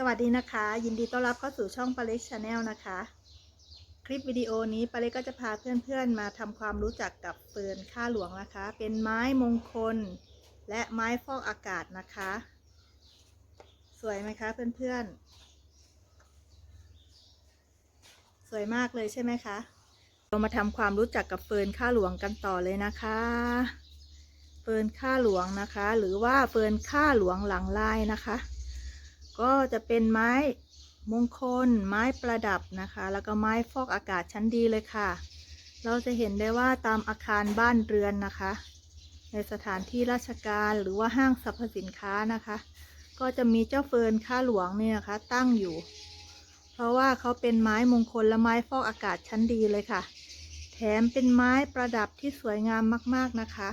สวัสดีนะคะ ยินดีต้อนรับเข้าสู่ช่องปาเล็กชาแนลนะคะ คลิปวิดีโอนี้ปาเล็กก็จะพาเพื่อนๆมาทำความรู้จักกับเฟิร์นข้าหลวงนะคะ เป็นไม้มงคล และไม้ฟอกอากาศนะคะ สวยไหมคะเพื่อนๆ สวยมากเลยใช่ไหมคะ เรามาทำความรู้จักกับเฟิร์นข้าหลวงกันต่อเลยนะคะเฟิร์นข้าหลวงนะคะ หรือว่าเฟิร์นข้าหลวงหลังลายนะคะ ก็จะเป็นไม้มงคล ไม้ประดับนะคะ แล้วก็ไม้ฟอกอากาศชั้นดีเลยค่ะ เราจะเห็นได้ว่าตามอาคารบ้านเรือนนะคะ ในสถานที่ราชการหรือว่าห้างสรรพสินค้านะคะ ก็จะมีเจ้าเฟิร์นข้าหลวงเนี่ยนะคะ ตั้งอยู่ เพราะว่าเขาเป็นไม้มงคลและไม้ฟอกอากาศชั้นดีเลยค่ะ แถมเป็นไม้ประดับที่สวยงามมาก ๆนะคะ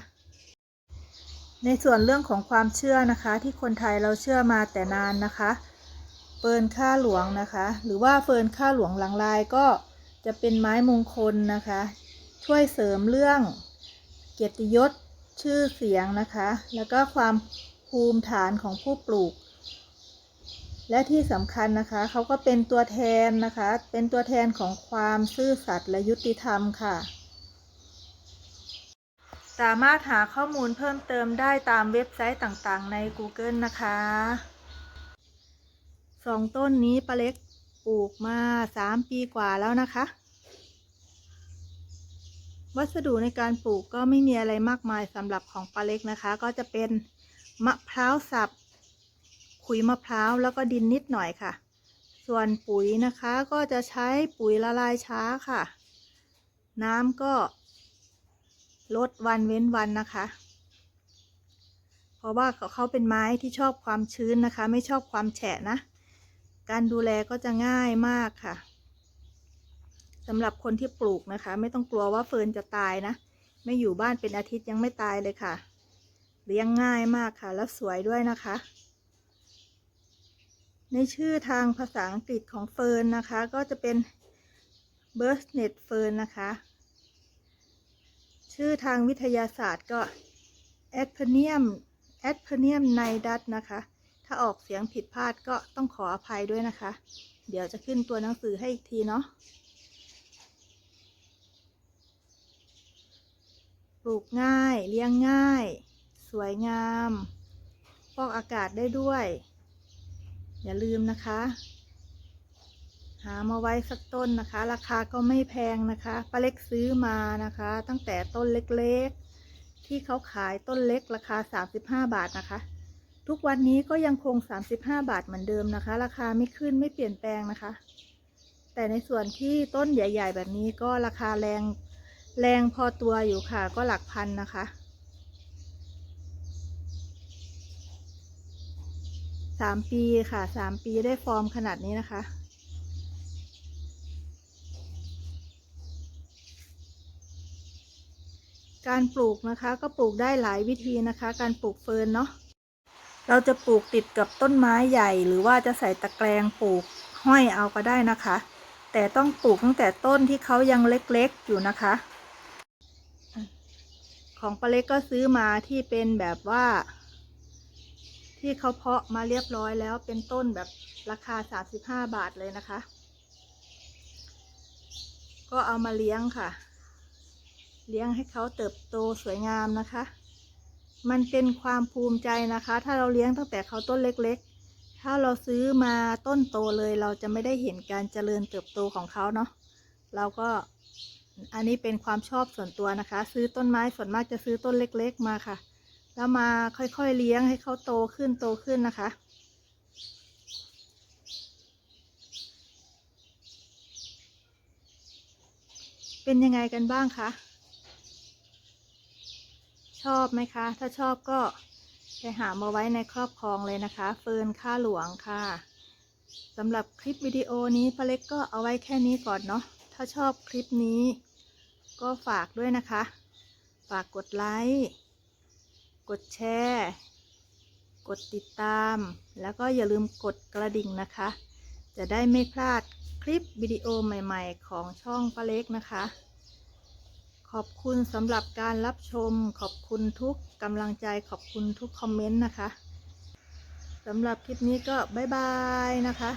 ในส่วนเรื่องของความเชื่อนะคะ ที่คนไทยเราเชื่อมาแต่นานนะคะเฟิร์นข้าหลวงนะคะ หรือว่าเฟิร์นข้าหลวงหลังลายก็จะเป็นไม้มงคลนะคะ ช่วยเสริมเรื่องเกียรติยศชื่อเสียงนะคะ แล้วก็ความภูมิฐานของผู้ปลูก และที่สำคัญนะคะเขาก็เป็นตัวแทนนะคะ เป็นตัวแทนของความซื่อสัตย์และยุติธรรมค่ะ สามารถหาข้อมูลเพิ่มเติมได้ตามเว็บไซต์ต่างๆ ใน Google นะคะสองต้นนี้ปลาเล็กปลูกมาสามปีกว่าแล้วนะคะ วัสดุในการปลูกก็ไม่มีอะไรมากมายสำหรับของปลาเล็กนะคะ ก็จะเป็นมะพร้าวสับขุยมะพร้าวแล้วก็ดินนิดหน่อยค่ะ ส่วนปุ๋ยนะคะก็จะใช้ปุ๋ยละลายช้าค่ะ น้ำก็ ลดวันเว้นวันนะคะ เพราะว่าเขาเป็นไม้ที่ชอบความชื้นนะคะ ไม่ชอบความแฉะนะ การดูแลก็จะง่ายมากค่ะสำหรับคนที่ปลูกนะคะ ไม่ต้องกลัวว่าเฟิร์นจะตายนะ ไม่อยู่บ้านเป็นอาทิตย์ยังไม่ตายเลยค่ะ เลี้ยงง่ายมากค่ะ แล้วสวยด้วยนะคะ ในชื่อทางภาษาอังกฤษของเฟิร์นนะคะ ก็จะเป็น b u r s n e t Fern นะคะ ชื่อทางวิทยาศาสตร์ก็ a d p e r n i u m a d p e r n i u m nidus นะคะ ถ้าออกเสียงผิดพลาดก็ต้องขออภัยด้วยนะคะ เดี๋ยวจะขึ้นตัวหนังสือให้อีกทีเนาะปลูกง่าย เลี้ยงง่าย สวยงาม ฟอกอากาศได้ด้วย อย่าลืมนะคะ หามาไว้สักต้นนะคะ ราคาก็ไม่แพงนะคะป้าเล็กซื้อมานะคะ ตั้งแต่ต้นเล็กๆ ที่เขาขายต้นเล็กราคา 35 บาทนะคะ ทุกวันนี้ก็ยังคง 35 บาทเหมือนเดิมนะคะ ราคาไม่ขึ้นไม่เปลี่ยนแปลงนะคะ แต่ในส่วนที่ต้นใหญ่ ๆ แบบนี้ก็ราคาแรงแรงพอตัวอยู่ค่ะ ก็หลักพันนะคะสามปีค่ะสามปีได้ฟอร์มขนาดนี้นะคะ การปลูกนะคะก็ปลูกได้หลายวิธีนะคะ การปลูกเฟิร์นเนาะเราจะปลูกติดกับต้นไม้ใหญ่ หรือว่าจะใส่ตะแกรงปลูกห้อยเอาก็ได้นะคะ แต่ต้องปลูกตั้งแต่ต้นที่เขายังเล็กๆอยู่นะคะ ของปลาเล็กก็ซื้อมาที่เป็นแบบว่า ที่เขาเพาะมาเรียบร้อยแล้วเป็นต้นแบบราคา 35 บาทเลยนะคะ ก็เอามาเลี้ยงค่ะ เลี้ยงให้เขาเติบโตสวยงามนะคะ มันเป็นความภูมิใจนะคะ ถ้าเราเลี้ยงตั้งแต่เขาต้นเล็กๆ ถ้าเราซื้อมาต้นโตเลย เราจะไม่ได้เห็นการเจริญเติบโตของเขาเนาะ เราก็อันนี้เป็นความชอบส่วนตัวนะคะ ซื้อต้นไม้ส่วนมากจะซื้อต้นเล็ก ๆ มาค่ะ แล้วมาค่อยๆเลี้ยงให้เขาโตขึ้นโตขึ้นนะคะเป็นยังไงกันบ้างคะ ชอบไหมคะ ถ้าชอบก็ไปหามาไว้ในครอบครองเลยนะคะ เฟิร์นค่าหลวงค่ะสำหรับคลิปวิดีโอนี้ป้าเล็กก็เอาไว้แค่นี้ก่อนเนาะถ้าชอบคลิปนี้ ก็ฝากด้วยนะคะ ฝากกดไลค์กดแชร์กดติดตาม แล้วก็อย่าลืมกดกระดิ่งนะคะ จะได้ไม่พลาดคลิปวิดีโอใหม่ ๆ ของช่องป้าเล็กนะคะ ขอบคุณสำหรับการรับชม ขอบคุณทุกกำลังใจ ขอบคุณทุกคอมเมนต์นะคะสำหรับคลิปนี้ก็บ๊ายบายนะคะ